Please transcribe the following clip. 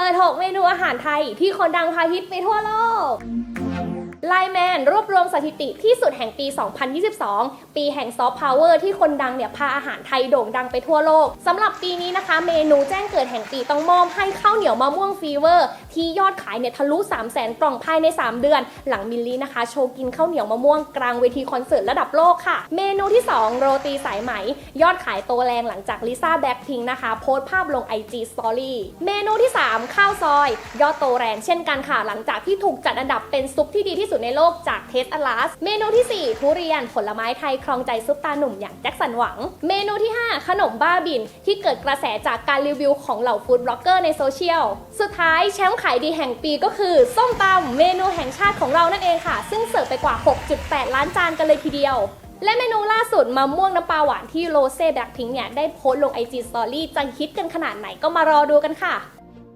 เปิดหกเมนูอาหารไทยที่คนดังพาฮิตไปทั่วโลกไลแม นรวบรวมสถิติที่สุดแห่งปี 2022 ปีแห่งซอฟต์พาวเวอร์ที่คนดังเนี่ยพาอาหารไทยโด่งดังไปทั่วโลก สำหรับปีนี้นะคะ เมนูแจ้งเกิดแห่งปีต้องมอบให้ข้าวเหนียวมะม่วงฟีเวอร์ ที่ยอดขายเนี่ยทะลุ 3 0 0 0 0 0 กล่องภายใน 3 เดือน หลังมิลลี่นะคะ โชว์กินข้าวเหนียวมะม่วงกลางเวทีคอนเสิร์ตระดับโลกค่ะ เมนูที่ 2 โรตีสายไหม ยอดขายโตแรงหลังจากลิซ่าแบ็คพิงนะคะโพสต์ภาพลง IG Story เมนูที่ 3 ข้าวซอย ยอดโตแรงเช่นกันค่ะ หลังจากที่ถูกจัดอันดับเป็นซุปที่ดีที่สุดในโลกจากเทสอลาสเมนูที่ 4 ทุเรียนผลไม้ไทยครองใจซุปตาหนุ่มอย่างแจ็คสันหวัง เมนูที่ 5 ขนมบ้าบิน ที่เกิดกระแสจากการรีวิวของเหล่าฟู้ดบล็อกเกอร์ในโซเชียล สุดท้ายแชมป์ขายดีแห่งปีก็คือ ส้มตำเมนูแห่งชาติของเรานั่นเองค่ะ ซึ่งเสิร์ฟไปกว่า 6.8 ล้านจานกันเลยทีเดียวและเมนูล่าสุดมะม่วงน้ำปลาหวานที่โรเซ่แบล็คพิงค์เนี่ย ได้โพสต์ลง IG Story จะฮิตกันขนาดไหนก็มารอดูกันค่ะ